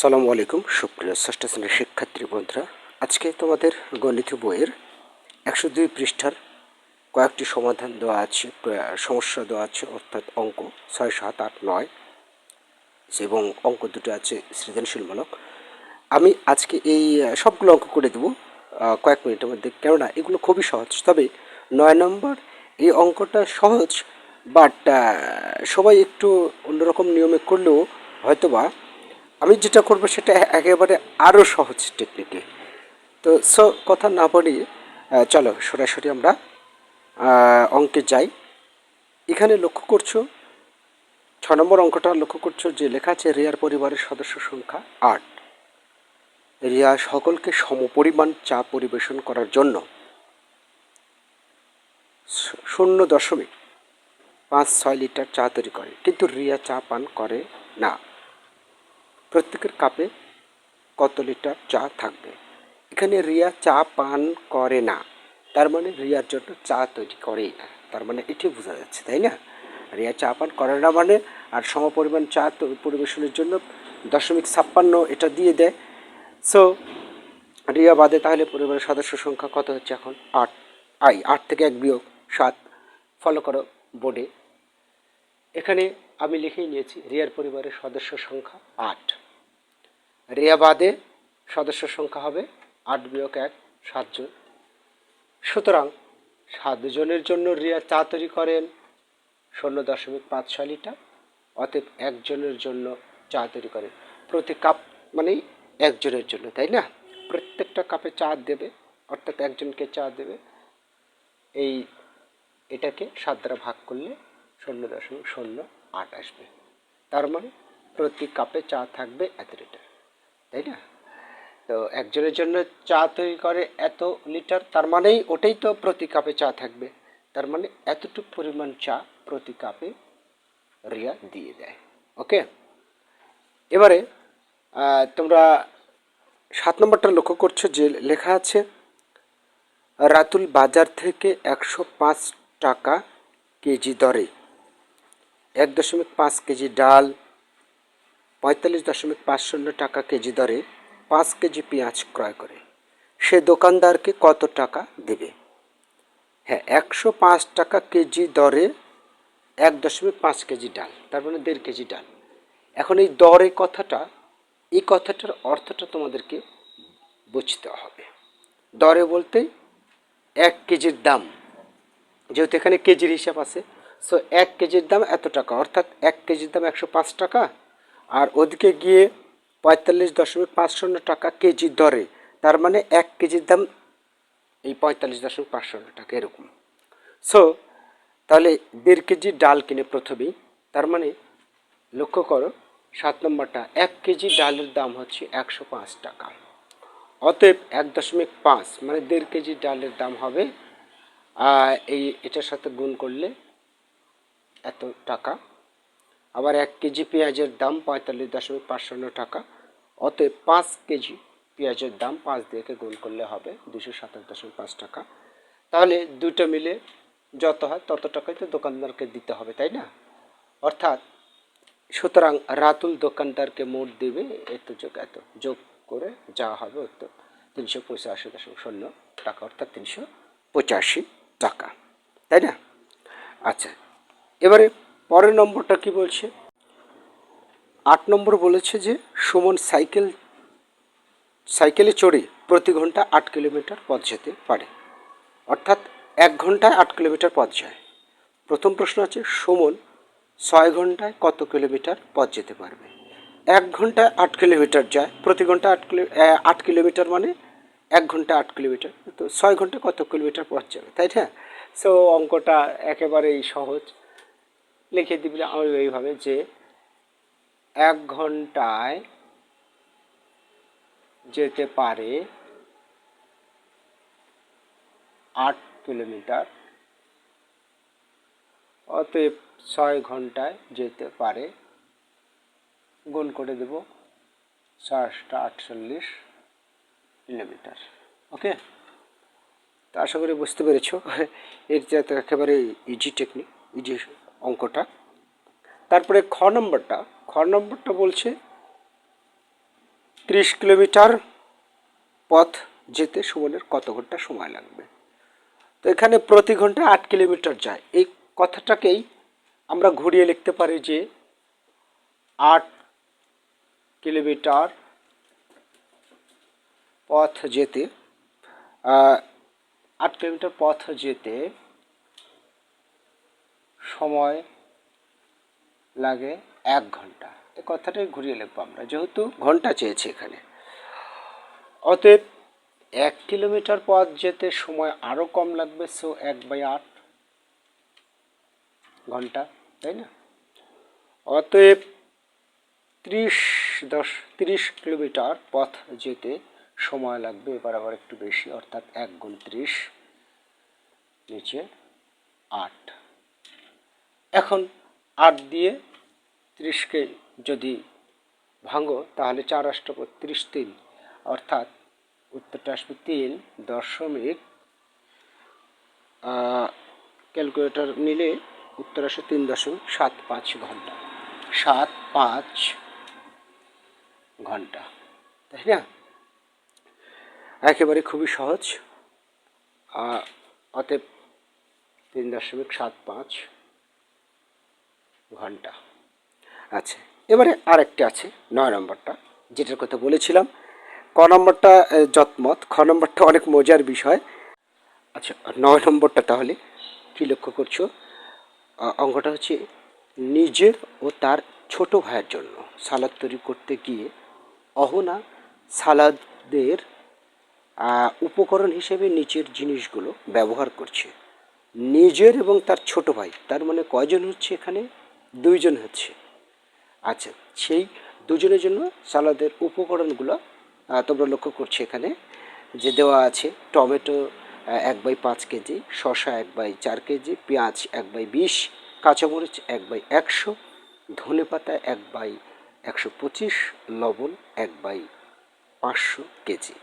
সালামু আলাইকুম, সুপ্রিয় ষষ্ঠ শ্রেণির শিক্ষার্থী বন্ধুরা। আজকে তোমাদের গণিত বইয়ের একশো দুই পৃষ্ঠার কয়েকটি সমাধান দেওয়া আছে, সমস্যা দেওয়া আছে, অর্থাৎ অঙ্ক ছয়, সাত, আট, নয়, এবং অঙ্ক দুটো আছে সৃজনশীলমূলক। আমি আজকে এই সবগুলো অঙ্ক করে দেবো কয়েক মিনিটের মধ্যে, কেননা এগুলো খুবই সহজ। তবে নয় নম্বর, এই অঙ্কটা সহজ বাট সবাই একটু অন্যরকম নিয়মে করলেও হয়তোবা আমি যেটা করব সেটা একেবারে আরও সহজ টেকনিকে তো সো কথা না আহ, চলো সরাসরি আমরা অঙ্কে যাই। এখানে লক্ষ্য করছ ছ নম্বর অঙ্কটা লক্ষ্য করছ যে লেখা আছে রিয়ার পরিবারের সদস্য সংখ্যা আট। রিয়া সকলকে সমপরিমাণ চা পরিবেশন করার জন্য শূন্য দশমিক পাঁচ ছয় লিটার চা তৈরি করে কিন্তু রিয়া চা পান করে না। প্রত্যেকের কাপে কত লিটার চা থাকবে? এখানে রিয়া চা পান করে না। তার মানে রিয়ার জন্য চা তৈরি করেই না। তার মানে এটি বোঝা যাচ্ছে, তাই না? রিয়া চা পান করে না মানে আর সমপরিমাণ চা তো- পরিবেশনের জন্য দশমিক ছাপ্পান্ন এটা দিয়ে দেয়। সো রিয়া বাদে তাহলে পরিবারের সদস্য সংখ্যা কত হচ্ছে এখন? আট। আই, আট থেকে এক বিয়োগ সাত। ফলো করো বোর্ডে। এখানে আমি লিখেই নিয়েছি, রিয়ার পরিবারের সদস্য সংখ্যা আট। রিয়া বাদে সদস্য সংখ্যা হবে আট বিয়োগ এক সাতজন সুতরাং সাতজনের জন্য রিয়া চা তৈরি করেন। শূন্য দশমিক পাঁচ ছয় লিটার, অতএব একজনের জন্য চা তৈরি করেন। প্রতি কাপ মানেই একজনের জন্য, তাই না? প্রত্যেকটা কাপে চা দেবে, অর্থাৎ একজনকে চা দেবে। এই এটাকে সাত দ্বারা ভাগ করলে শূন্য দশমিক শূন্য আট আসবে। তার মানে প্রতি কাপে চা থাকবে এত লিটার। তাই না? তো একজনের জন্য চা তৈরি করে এত লিটার, তার মানেই ওটাই তো প্রতি কাপে চা থাকবে। তার মানে এতটুকু পরিমাণ চা প্রতি কাপে রিয়া দিয়ে দেয়। ওকে? এবারে তোমরা সাত নম্বরটা লক্ষ্য করছ যে লেখা আছে, রাতুল বাজার থেকে একশো পাঁচ টাকা কেজি দরে। এক দশমিক পাঁচ কেজি ডাল পঁয়তাল্লিশ দশমিক পাঁচ শূন্য টাকা কেজি দরে পাঁচ কেজি পেঁয়াজ ক্রয় করে। সে দোকানদারকে কত টাকা দেবে? হ্যাঁ একশো পাঁচ টাকা কেজি দরে এক দশমিক পাঁচ কেজি ডাল, তার মানে দেড় কেজি ডাল। এখন এই দরে কথাটা, এই কথাটার অর্থটা তোমাদেরকে বুঝতে হবে। দরে বলতে এক কেজির দাম, যেহেতু এখানে কেজির হিসাব আছে সো এক কেজির দাম এত টাকা, অর্থাৎ এক কেজির দাম একশো পাঁচ টাকা আর ওদিকে গিয়ে পঁয়তাল্লিশ দশমিক পাঁচ শূন্য টাকা কেজি দরে। তার মানে এক কেজির দাম এই পঁয়তাল্লিশ দশমিক পাঁচ শূন্য টাকা এরকম। সো তাহলে দেড় কেজি ডাল কিনে প্রথমেই। তার মানে লক্ষ্য করো, সাত নম্বরটা, এক কেজি ডালের দাম হচ্ছে একশো পাঁচ টাকা। অতএব এক দশমিক পাঁচ মানে দেড় কেজি ডালের দাম হবে। এই, এটার সাথে গুণ করলে এত টাকা। আবার এক কেজি পেঁয়াজের দাম পঁয়তাল্লিশ দশমিক পাঁচ শূন্য টাকা। অতএব পাঁচ কেজি পেঁয়াজের দাম পাঁচ দিয়ে গুণ করলে হবে দুশো সাতাশ দশমিক পাঁচ টাকা। তাহলে দুটো মিলে যত হয় তত টাকাই তো দোকানদারকে দিতে হবে, তাই না? অর্থাৎ সুতরাং রাতুল দোকানদারকে মোট দেবে এত যোগ এত, যোগ করে যা হবে অত তিনশো পঁচাশি দশমিক শূন্য টাকা, অর্থাৎ তিনশো পঁচাশি টাকা, তাই না? আচ্ছা এবারে পরের নম্বরটা কি বলছে? আট নম্বর বলেছে যে, সুমন সাইকেল, সাইকেলে চড়ে প্রতি ঘণ্টা আট কিলোমিটার পথ যেতে পারে। অর্থাৎ এক ঘন্টায় আট কিলোমিটার পথ যায়। প্রথম প্রশ্ন আছে, সুমন ছয় ঘন্টায় কত কিলোমিটার পথ যেতে পারবে? এক ঘন্টায় আট কিলোমিটার যায়, প্রতি ঘণ্টা আট কিলো আট কিলোমিটার মানে এক ঘণ্টা আট কিলোমিটার। তো ছয় ঘণ্টা কত কিলোমিটার পথ যাবে? তাই না? সো অঙ্কটা একেবারেই সহজ। লিখে দিবি আমি এইভাবে যে এক ঘন্টায় যেতে পারে আট কিলোমিটার, অতএব ছয় ঘন্টায় যেতে পারে। গুণ করে দেব ছয়শটা আটচল্লিশ কিলোমিটার। ওকে? তো আশা করি বুঝতে পেরেছ। যাতে একেবারে ইজি টেকনিক ইজি অঙ্কটা। তারপরে খ নম্বরটা। খ নম্বরটা বলছে, ত্রিশ কিলোমিটার পথ যেতে সুমনের কত ঘণ্টা সময় লাগবে? তো এখানে প্রতি ঘণ্টা আট কিলোমিটার যায়। এই কথাটাকেই আমরা ঘুরিয়ে লিখতে পারি যে, আট কিলোমিটার পথ যেতে আট কিলোমিটার পথ যেতে সময় লাগে এক ঘণ্টা। এই কথাটাই ঘুরিয়ে লিখব আমরা, যেহেতু ঘণ্টা চেয়েছে এখানে। অতএব এক কিলোমিটার পথ যেতে সময় আরও কম লাগবে, সো এক বাই আট ঘণ্টা, তাই না? অতএব ত্রিশ দশ, তিরিশ কিলোমিটার পথ যেতে সময় লাগবে, এবার আবার একটু বেশি, অর্থাৎ এক গুণ ত্রিশ, নিচে আট। এখন আট দিয়ে ত্রিশকে যদি ভাঙো, তাহলে চার অষ্টক ত্রিশ তিন। অর্থাৎ উত্তরটা আসবে তিন দশমিক ক্যালকুলেটর নিলে উত্তর আসে তিন দশমিক সাত পাঁচ ঘণ্টা। সাত পাঁচ ঘণ্টা, তাই না? একেবারে খুবই সহজ। অতএব তিন দশমিক সাত পাঁচ ঘণ্টা। আচ্ছা এবারে আরেকটি আছে নয় নম্বরটা যেটার কথা বলেছিলাম। ক নম্বরটা আহ, যৎমত খ নম্বরটা অনেক মজার বিষয়। আচ্ছা নয় নম্বরটা তাহলে কী লক্ষ্য করছ? অঙ্কটা হচ্ছে নিজের ও তার ছোট ভাইয়ের জন্য। সালাদ তৈরি করতে গিয়ে অহনা সালাদের আহ, উপকরণ হিসেবে নিচের জিনিসগুলো ব্যবহার করছে। নিজের এবং তার ছোট ভাই তার মানে কয়জন হচ্ছে এখানে? দুইজন হচ্ছে। আচ্ছা সেই দুজনের জন্য সালাদের উপকরণগুলো তোমরা লক্ষ্য করছ এখানে, যে দেওয়া আছে টমেটো এক বাই পাঁচ কেজি শশা এক বাই চার কেজি, পেঁয়াজ এক বাই বিশ, কাঁচামরিচ এক বাই একশো ধনে পাতা এক বাই একশো পঁচিশ, লবণ এক বাই পাঁচশো কেজি।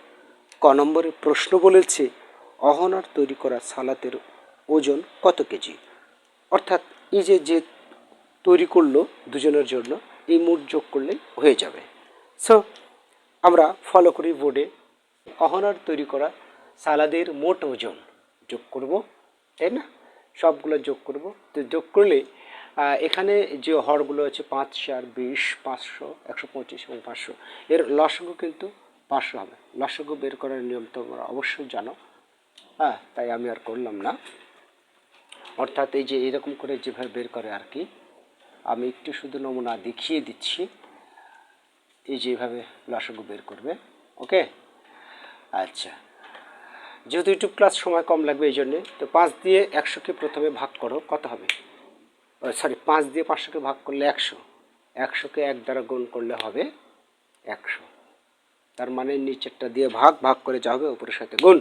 ক নম্বরে প্রশ্ন বলেছে, অহনার তৈরি করা সালাতের ওজন কত কেজি? অর্থাৎ এই যে যে তৈরি করল দুজনের জন্য, এই মোট যোগ করলেই হয়ে যাবে। সো আমরা ফলো করি বোর্ডে অহনার তৈরি করা সালাদের মোট ওজন যোগ করব, তাই না? সবগুলো যোগ করব। তো যোগ করলে এখানে যে হরগুলো আছে পাঁচ, চার, বিশ, পাঁচশো, একশো পঁচিশ এবং পাঁচশো, এর লসঙ্গ কিন্তু পাঁচশো হবে। লসঙ্গ বের করার নিয়ম তোমরা অবশ্যই জানো। হ্যাঁ তাই আমি আর করলাম না। অর্থাৎ এই যে এরকম করে যেভাবে বের করে আর কি আমি একটু শুধু নমুনা দেখিয়ে দিচ্ছি। এই যে এভাবে লসঙ্গ বের করবে, ওকে? আচ্ছা। যেহেতু ইউটিউব ক্লাস সময় কম লাগবে এই জন্যে, তো পাঁচ দিয়ে একশোকে প্রথমে ভাগ করো, কত হবে? সরি পাঁচ দিয়ে পাঁচশোকে ভাগ করলে একশো। একশোকে এক দ্বারা গুণ করলে হবে একশো। তার মানে নিচেরটা দিয়ে ভাগ ভাগ করে যা হবে, উপরের সাথে গুণ।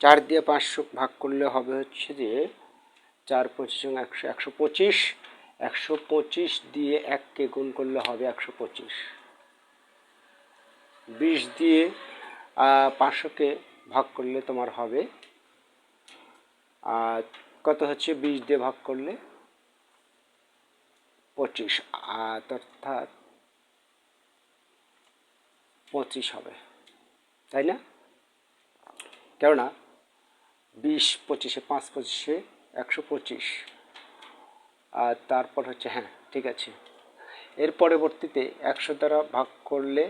চার দিয়ে পাঁচশো ভাগ করলে হবে হচ্ছে যে, চার পঁচিশ একশো একশো পঁচিশ। একশো পঁচিশ দিয়ে এককে গুণ করলে হবে একশো পঁচিশ। বিশ দিয়ে পাঁচশোকে ভাগ করলে তোমার হবে আর কত হচ্ছে? বিশ দিয়ে ভাগ করলে পঁচিশ। অর্থাৎ পঁচিশ হবে। তাই না? কেননা, বিশ পঁচিশে, পাঁচ পঁচিশে একশো পঁচিশ। আর তারপর হচ্ছে হ্যাঁ ঠিক আছে। এর পরবর্তীতে একশো দ্বারা ভাগ করলে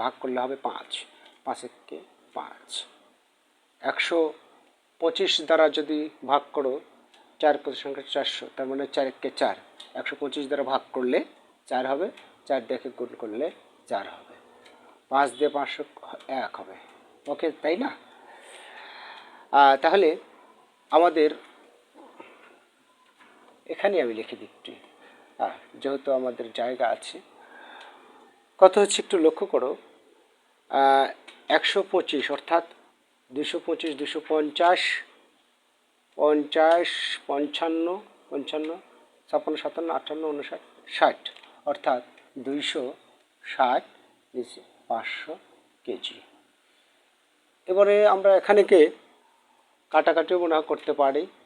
ভাগ করলে হবে পাঁচ। পাঁচ পাঁচ। একশো পঁচিশ দ্বারা যদি ভাগ করো, চার সংখ্যা চারশো, তার মানে চার এককে চার। একশো পঁচিশ দ্বারা ভাগ করলে চার হবে, চার দেখে গুণ করলে চার হবে। পাঁচ দিয়ে পাঁচশো এক হবে। ওকে, তাই না? তাহলে আমাদের এখানে আমি লিখে দিচ্ছি। হ্যাঁ যেহেতু আমাদের জায়গা আছে কত হচ্ছে একটু লক্ষ্য করো একশো পঁচিশ অর্থাৎ দুশো পঁচিশ, দুশো পঞ্চাশ পঞ্চাশ, পঞ্চান্ন পঞ্চান্ন, ছাপ্পান্ন, সাতান্ন, আটান্ন উনষাট ষাট, অর্থাৎ দুইশো ষাট নিচে পাঁচশো কেজি। এবারে আমরা এখানেকে কাটাকাটিও মনে করতে পারি। আর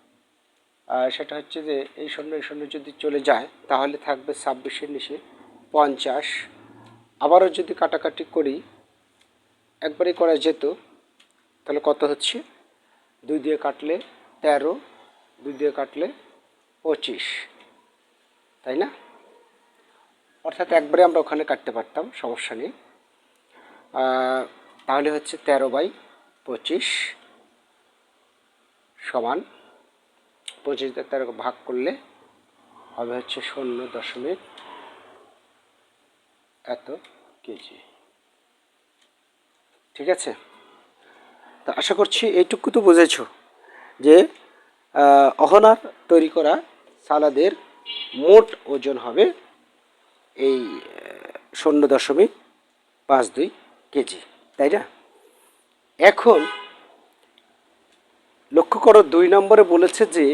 সেটা হচ্ছে যে এই শূন্য এই শূন্য যদি চলে যায়, তাহলে থাকবে ছাব্বিশের নিচে পঞ্চাশ। আবারও যদি কাটাকাটি করি, একবারই করা যেত, তাহলে কত হচ্ছে? দুই দিয়ে কাটলে তেরো, দুই দিয়ে কাটলে পঁচিশ। তাই না? অর্থাৎ একবারে আমরা ওখানে কাটতে পারতাম, সমস্যা নেই। তাহলে হচ্ছে তেরো বাই পঁচিশ সমান পঁচিশ দিয়ে তেরো ভাগ করলে হবে হচ্ছে শূন্য দশমিক এত কেজি। ঠিক আছে? তো আশা করছি এইটুকু তো বুঝেছ যে অহনার তৈরি করা সালাদের মোট ওজন হবে এই শূন্য দশমিক পাঁচ দুই কেজি, তাই না? এখন লক্ষ্য করো দুই নম্বরে বলেছে যে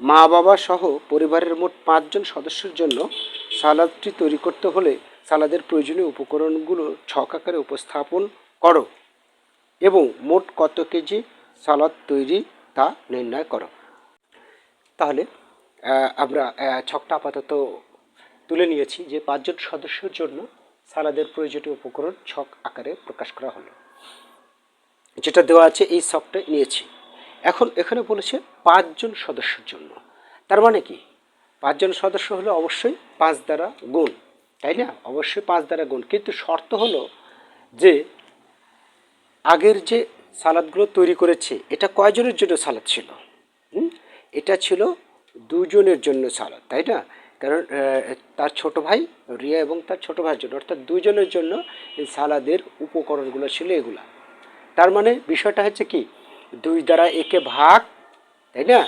মা বাবা সহ পরিবারের মোট পাঁচজন সদস্যের জন্য সালাদটি তৈরি করতে হলে সালাদের প্রয়োজনীয় উপকরণগুলো ছক আকারে উপস্থাপন করো এবং মোট কত কেজি সালাদ তৈরি তা নির্ণয় করো। তাহলে আমরা ছকটা আপাতত তুলে নিয়েছি যে পাঁচজন সদস্যের জন্য সালাদের প্রয়োজনীয় উপকরণ ছক আকারে প্রকাশ করা হলো। যেটা দেওয়া আছে, এই ছকটা নিয়েছি। এখন এখানে বলেছে পাঁচজন সদস্যের জন্য। তার মানে কি? পাঁচজন সদস্য হলে অবশ্যই পাঁচ দ্বারা গুণ, তাই না? অবশ্যই পাঁচ দ্বারা গুণ। কিন্তু শর্ত হলো যে আগের যে সালাদগুলো তৈরি করেছে, এটা কয়জনের জন্য সালাদ ছিল? এটা ছিল দুজনের জন্য সালাদ, তাই না? কারণ তার ছোট ভাই রিয়া এবং তার ছোট ভাইয়ের জন্য, অর্থাৎ দুজনের জন্য এই সালাদের উপকরণগুলো ছিল এগুলা। তার মানে বিষয়টা হচ্ছে কি? দুই দ্বারা একে ভাগ, তাই না?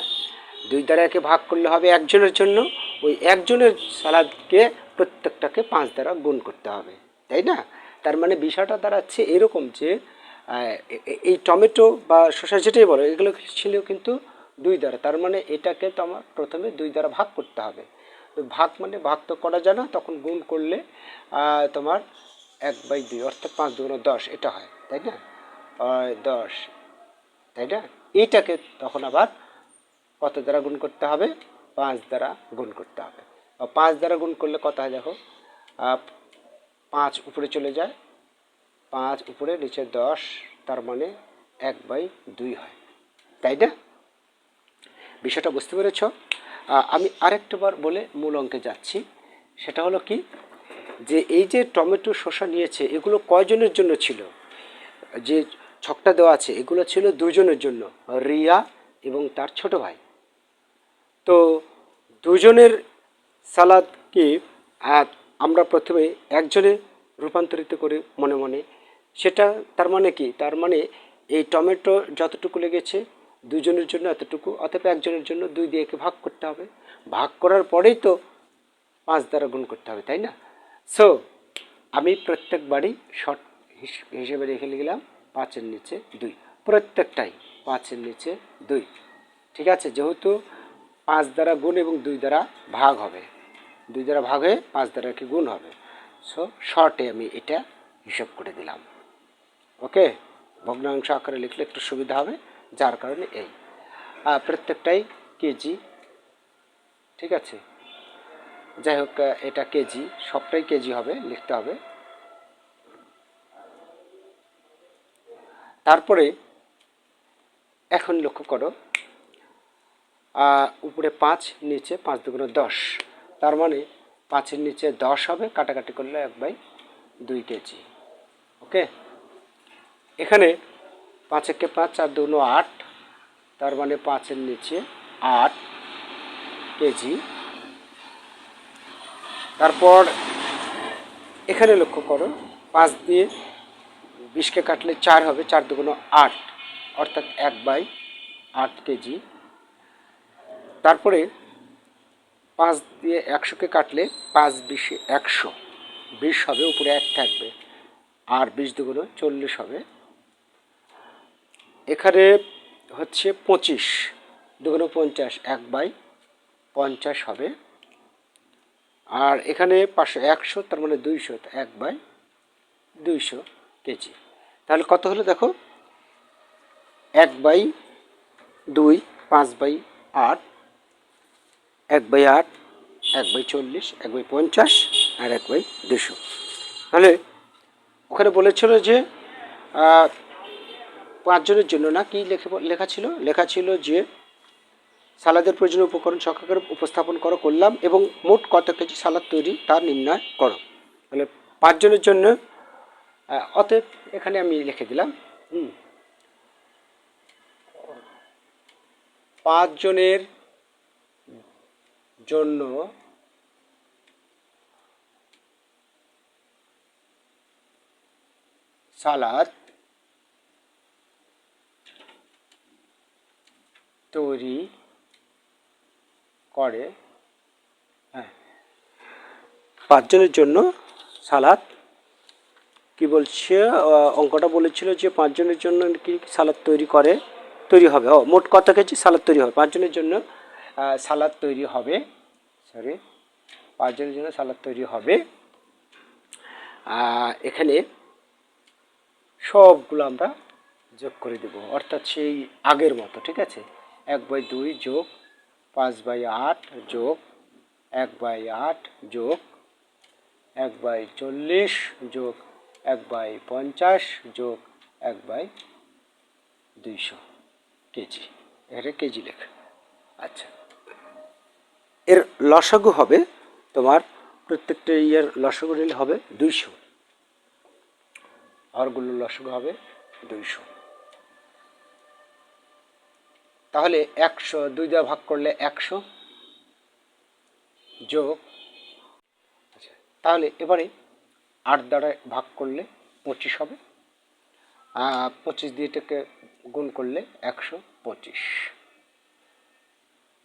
দুই দ্বারা একে ভাগ করলে হবে একজনের জন্য, ওই একজনের সালাদকে প্রত্যেকটাকে পাঁচ দ্বারা গুণ করতে হবে, তাই না? তার মানে বিষয়টা দাঁড়াচ্ছে এরকম যে এই টমেটো বা শসা যেটাই বলো, এগুলো ছিল কিন্তু দুই দ্বারা, তার মানে এটাকে তোমার প্রথমে দুই দ্বারা ভাগ করতে হবে। তো ভাগ মানে ভাগ তো করা যায় না, তখন গুণ করলে তোমার এক বাই দুই, অর্থাৎ পাঁচ দুগুণ দশ, এটা হয়, তাই না? দশ। তাই না? এইটাকে তখন আবার কত দ্বারা গুণ করতে হবে? পাঁচ দ্বারা গুণ করতে হবে। বা পাঁচ দ্বারা গুণ করলে কত হয় দেখো? পাঁচ উপরে চলে যায়। পাঁচ উপরে নিচে দশ, তার মানে এক বাই দুই হয়। তাই না? বিষয়টা বুঝতে পেরেছ? আমি আরেকটা বার বলে মূল অঙ্কে যাচ্ছি। সেটা হলো কি? যে এই যে টমেটো শসা নিয়েছে, এগুলো কয়জনের জন্য ছিল? যে ছকটা দেওয়া আছে, এগুলো ছিল দুজনের জন্য, রিয়া এবং তার ছোট ভাই। তো দুজনের সালাদকে আমরা প্রথমে একজনে রূপান্তরিত করি মনে মনে। সেটা তার মানে কি? তার মানে এই টমেটো যতটুকু লেগেছে দুজনের জন্য এতটুকু অথবা একজনের জন্য দুই দিয়ে একে ভাগ করতে হবে। ভাগ করার পরেই তো পাঁচ দ্বারা গুণ করতে হবে, তাই না? সো আমি প্রত্যেকবারই শর্ট হিসেবে রেখে গেলাম। পাঁচের নিচে দুই। প্রত্যেকটাই পাঁচের নিচে দুই। ঠিক আছে? যেহেতু পাঁচ দ্বারা গুণ এবং দুই দ্বারা ভাগ হবে। দুই দ্বারা ভাগ হয়ে পাঁচ দ্বারা কি গুণ হবে? সো শর্টে আমি এটা হিসাব করে দিলাম। ওকে ভগ্নাংশ আকারে লিখলে একটু সুবিধা হবে, যার কারণে এই। প্রত্যেকটাই কেজি ঠিক আছে? যাই হোক এটা কেজি সবটাই কেজি হবে, লিখতে হবে। তারপরে এখন লক্ষ্য করো উপরে পাঁচ, নিচে পাঁচ দুগুণ দশ। তার মানে পাঁচের নিচে দশ হবে, কাটাকাটি করলে এক বাই দুই কেজি। ওকে? এখানে পাঁচ একে পাঁচ, চার দুগুণ আট, তার মানে পাঁচের নিচে আট কেজি। তারপর এখানে লক্ষ্য করো, পাঁচ দিয়ে বিশকে কাটলে চার হবে, চার দুগুণ আট, অর্থাৎ এক বাই আট কেজি। তারপরে পাঁচ দিয়ে একশোকে কাটলে পাঁচ বিশে একশো, বিশ হবে, উপরে এক থাকবে, আর বিশ দুগুণ চল্লিশ হবে। এখানে হচ্ছে পঁচিশ, দুগুণ পঞ্চাশ, এক বাই পঞ্চাশ হবে। আর এখানে পাঁচশো, একশো, তার মানে দুইশো, এক বাই দুইশো কেজি। তাহলে কত হলো দেখো? এক বাই দুই, পাঁচ বাই আট, এক বাই আট, এক বাই চল্লিশ, এক বাই পঞ্চাশ আর এক বাই দুশো। তাহলে ওখানে বলেছিল যে পাঁচজনের জন্য না, কি লেখে, লেখা ছিল? লেখা ছিল যে, সালাদের প্রয়োজনীয় উপকরণ সংখ্যাকে উপস্থাপন করো, করলাম এবং মোট কত কেজি সালাদ তৈরি, তা নির্ণয় করো। তাহলে পাঁচজনের জন্য অতএব এখানে আমি লিখে দিলাম, হুম। পাঁচজনের জন্য সালাদ তৈরি করে হ্যাঁ পাঁচজনের জন্য সালাদ কি বলছে অঙ্কটা বলেছিল যে পাঁচজনের জন্য কি সালাদ তৈরি করে, তৈরি হবে। ও, মোট কত কেজি সালাদ তৈরি হবে? পাঁচজনের জন্য সালাদ তৈরি হবে সরি পাঁচজনের জন্য সালাদ তৈরি হবে। এখানে সবগুলো আমরা যোগ করে দেব, অর্থাৎ সেই আগের মতো, ঠিক আছে? এক বাই দুই যোগ পাঁচ বাই আট যোগ এক বাই আট যোগ এক বাই চল্লিশ যোগ এক বাই পঞ্চাশ যোগ এক বাই দুইশো কেজি। এখানে কেজি লেখ। আচ্ছা। এর লসাগু হবে তোমার প্রত্যেকটা ইয়ের লসাগু নিলে হবে দুইশো। হরগুলো লসাগু হবে দুইশো। তাহলে একশো দুই দ্বারা ভাগ করলে একশো যোগ। আচ্ছা। তাহলে এবারে আট দ্বারা ভাগ করলে পঁচিশ হবে। পঁচিশ দিয়ে এটাকে গুণ করলে একশো পঁচিশ।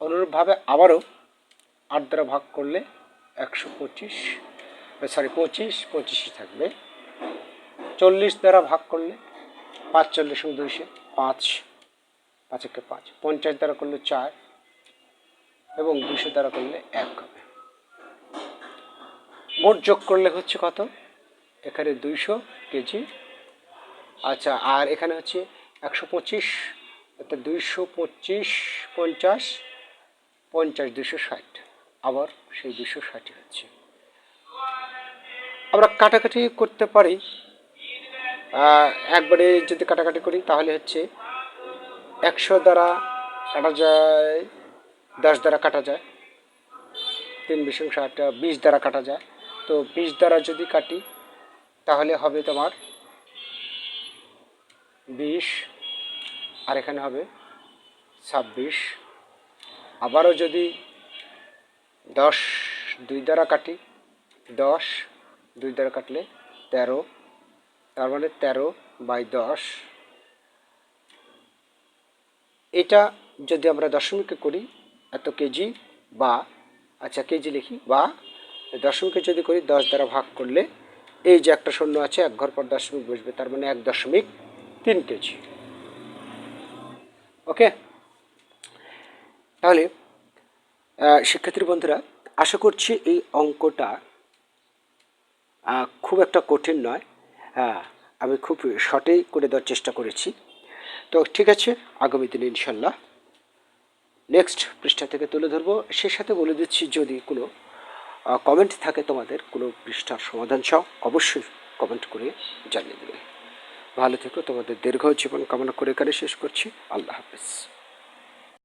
অনুরূপভাবে আবারও আট দ্বারা ভাগ করলে একশো পঁচিশ সরি পঁচিশ, পঁচিশই থাকবে। চল্লিশ দ্বারা ভাগ করলে পাঁচ চল্লিশ দুইশো পাঁচ পাঁচকে পাঁচ। পঞ্চাশ দ্বারা করলে চার এবং দুশো দ্বারা করলে এক হবে। মোট যোগ করলে হচ্ছে কত? এখানে দুইশো কেজি। আচ্ছা আর এখানে হচ্ছে একশো পঁচিশ, অর্থাৎ দুইশো পঁচিশ পঞ্চাশ পঞ্চাশ দুশো ষাট। আবার সেই দুশো ষাটই হচ্ছে। আমরা কাটাকাটি করতে পারি। একবারে যদি কাটাকাটি করি, তাহলে হচ্ছে একশো দ্বারা কাটা যায়, দশ দ্বারা কাটা যায়। তিন বিশ ষাট বিশ দ্বারা কাটা যায়। তো বিশ দ্বারা যদি কাটি তাহলে হবে তোমার বিশ, আর এখানে হবে ছাব্বিশ। আবারও যদি দশ, দুই দ্বারা কাটি, দশ, দুই দ্বারা কাটলে তেরো, তার মানে তেরো বাই দশ। এটা যদি আমরা দশমিকে করি, এত কেজি বা আচ্ছা কেজি লিখি, বা দশমিকে যদি করি, দশ দ্বারা ভাগ করলে এই যে একটা শূন্য আছে এক ঘর পর দশমিক বসবে তার মানে এক দশমিক তিন কেজি। ওকে? তাহলে আহ, শিক্ষার্থী বন্ধুরা আশা করছি এই অঙ্কটা খুব একটা কঠিন নয়। আমি খুব শর্টেই করে দেওয়ার চেষ্টা করেছি। তো ঠিক আছে আগামী দিনে ইনশাল্লাহ। নেক্সট পৃষ্ঠা থেকে তুলে ধরবো। সে সাথে বলে দিচ্ছি যদি কোনো কমেন্ট থাকে তোমাদের, কোনো পৃষ্ঠার সমাধান চাও, অবশ্যই কমেন্ট করে জানিয়ে দেবে। ভালো থেকো, তোমাদের দীর্ঘ জীবন কামনা করে এখানে শেষ করছি। আল্লাহ হাফেজ।